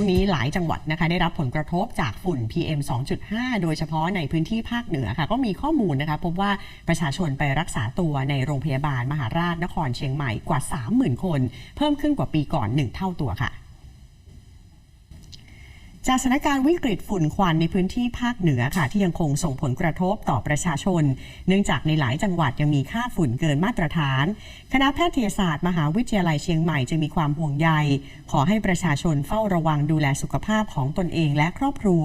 ช่วงนี้หลายจังหวัดนะคะได้รับผลกระทบจากฝุ่น PM 2.5 โดยเฉพาะในพื้นที่ภาคเหนือค่ะ ก็มีข้อมูลนะคะพบว่าประชาชนไปรักษาตัวในโรงพยาบาลมหาราชนครเชียงใหม่กว่า 30,000 คน เพิ่มขึ้นกว่าปีก่อน 1 เท่าตัวค่ะ จากสถานการณ์วิกฤตฝุ่นควันในพื้นที่ภาคเหนือค่ะ ที่ยังคงส่งผลกระทบต่อประชาชน เนื่องจากในหลายจังหวัดยังมีค่าฝุ่นเกินมาตรฐาน คณะแพทยศาสตร์ มหาวิทยาลัยเชียงใหม่จึงมีความห่วงใย ขอให้ประชาชนเฝ้าระวังดูแลสุขภาพของตนเองและครอบครัว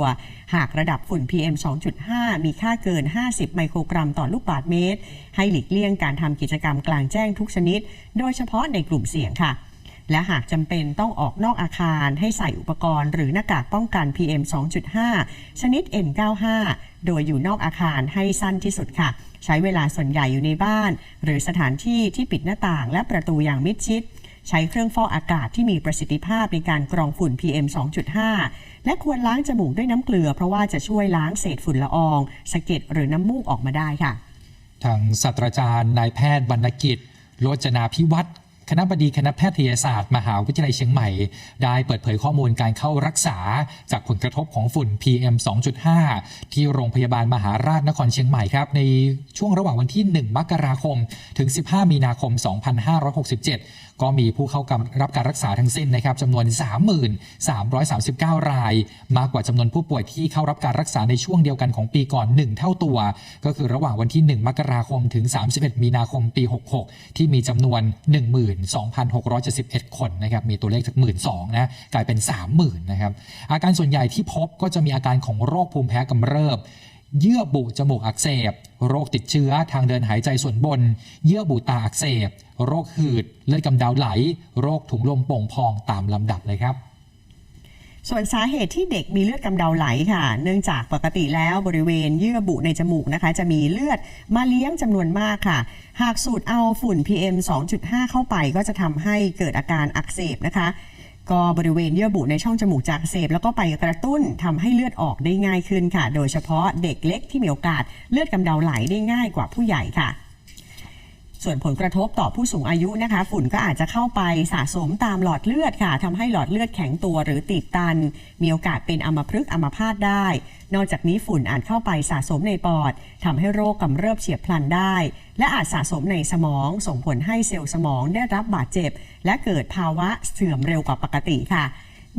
หากระดับฝุ่น PM 2.5 มีค่าเกิน 50 ไมโครกรัมต่อลูกบาศก์เมตร ให้หลีกเลี่ยงการทำกิจกรรมกลางแจ้งทุกชนิด โดยเฉพาะในกลุ่มเสี่ยงค่ะ และหากจำเป็นต้องออกนอกอาคารให้ใส่อุปกรณ์ หรือหน้ากากป้องกัน PM 2.5 ชนิด N95 โดยอยู่นอกอาคารให้สั้นที่สุดค่ะ ใช้เวลาส่วนใหญ่อยู่ในบ้าน หรือสถานที่ที่ปิดหน้าต่างและประตูอย่างมิดชิด ใช้เครื่องฟอกอากาศที่มีประสิทธิภาพในการกรองฝุ่น PM 2.5 และควรล้างจมูกด้วยน้ำเกลือ เพราะว่าจะช่วยล้างเศษฝุ่นละอองสะเก็ดหรือน้ำมูกออกมาได้ค่ะ ทางศาสตราจารย์นายแพทย์บรรณกิจโรจนาพิวัตร คณะบดีคณะแพทยศาสตร์ มหาวิทยาลัยเชียงใหม่ ได้เปิดเผยข้อมูลการเข้ารักษา จากผลกระทบของฝุ่น PM 2.5 ที่โรงพยาบาลมหาราชนครเชียงใหม่ครับ ในช่วงระหว่างวันที่ 1 มกราคม ถึง 15 มีนาคม 2567 ก็มีผู้เข้ารับการรักษาทั้งสิ้นนะครับจำนวน 33,39ราย มากกว่าจำนวนผู้ป่วยที่เข้ารับการรักษาในช่วงเดียวกันของปีก่อน 1 เท่าตัว ก็คือระหว่างวันที่ 1 มกราคม ถึง 31 มีนาคม ปี 66 ที่มีจำนวน 1 0 0 0 12,671 คนนะครับมีตัวเลขจาก 12,000นะกลายเป็น 30,000นะครับอาการส่วนใหญ่ที่พบก็จะมีอาการของโรคภูมิแพ้กำเริบ เยื่อบุจมูกอักเสบ โรคติดเชื้อทางเดินหายใจส่วนบน เยื่อบุตาอักเสบ โรคหืดเลือดกำเดาไหล โรคถุงลมโป่งพองตามลำดับเลยครับ ส่วนสาเหตุที่เด็กมีเลือดกำเดาไหลค่ะ เนื่องจากปกติแล้วบริเวณเยื่อบุในจมูกนะคะ จะมีเลือดมาเลี้ยงจำนวนมากค่ะ หากสูดเอาฝุ่น PM 2.5 เข้าไปก็จะทำให้เกิดอาการอักเสบนะคะ ก็บริเวณเยื่อบุในช่องจมูกจากอักเสบแล้วก็ไปกระตุ้นทำให้เลือดออกได้ง่ายขึ้นค่ะ โดยเฉพาะเด็กเล็กที่มีโอกาสเลือดกำเดาไหลได้ง่ายกว่าผู้ใหญ่ค่ะ ส่วนผลกระทบต่อผู้สูงอายุนะคะ ฝุ่นก็อาจจะเข้าไปสะสมตามหลอดเลือดค่ะทำให้หลอดเลือดแข็งตัวหรือตีบตัน มีโอกาสเป็นอัมพฤกษ์อัมพาตได้ นอกจากนี้ฝุ่นอาจเข้าไปสะสมในปอดทำให้โรคกำเริบเฉียบพลันได้ และอาจสะสมในสมอง ส่งผลให้เซลล์สมองได้รับบาดเจ็บ และเกิดภาวะเสื่อมเร็วกว่าปกติค่ะ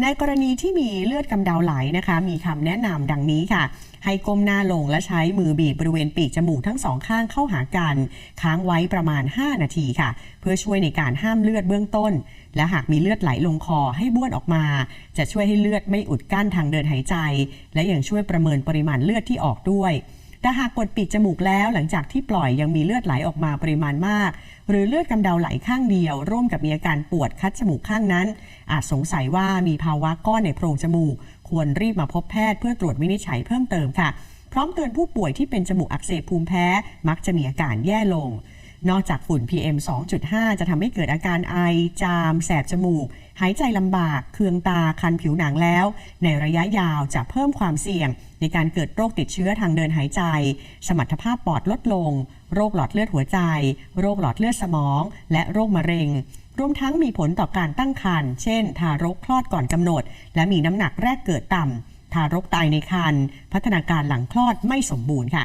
ในกรณีที่มีเลือดกำเดาไหลนะคะ มีคำแนะนำดังนี้ค่ะ ให้ก้มหน้าลงและใช้มือบีบบริเวณปีกจมูกทั้งสองข้างเข้าหากัน ค้างไว้ประมาณ 5 นาทีค่ะ เพื่อช่วยในการห้ามเลือดเบื้องต้น และหากมีเลือดไหลลงคอให้บ้วนออกมา จะช่วยให้เลือดไม่อุดกั้นทางเดินหายใจ และยังช่วยประเมินปริมาณเลือดที่ออกด้วย แต่หากกดปิดจมูกแล้วหลังจากที่ปล่อยยังมีเลือดไหลออกมาปริมาณมาก หรือเลือดกำเดาไหลข้างเดียว ร่วมกับมีอาการปวดคัดจมูกข้างนั้น อาจสงสัยว่ามีภาวะก้อนในโพรงจมูก ควรรีบมาพบแพทย์เพื่อตรวจวินิจฉัยเพิ่มเติมค่ะ พร้อมเตือนผู้ป่วยที่เป็นจมูกอักเสบภูมิแพ้ มักจะมีอาการแย่ลง นอกจากฝุ่น PM 2.5 จะทำให้เกิดอาการไอ จาม แสบจมูก หายใจลำบาก เคืองตา คันผิวหนังแล้ว ในระยะยาวจะเพิ่มความเสี่ยง ในการเกิดโรคติดเชื้อทางเดินหายใจ สมรรถภาพปอดลดลง โรคหลอดเลือดหัวใจ โรคหลอดเลือดสมอง และโรคมะเร็ง รวมทั้งมีผลต่อการตั้งครรภ์ เช่น ทารกคลอดก่อนกำหนด และมีน้ำหนักแรกเกิดต่ำทารกตายในครรภ์ พัฒนาการหลังคลอดไม่สมบูรณ์ค่ะ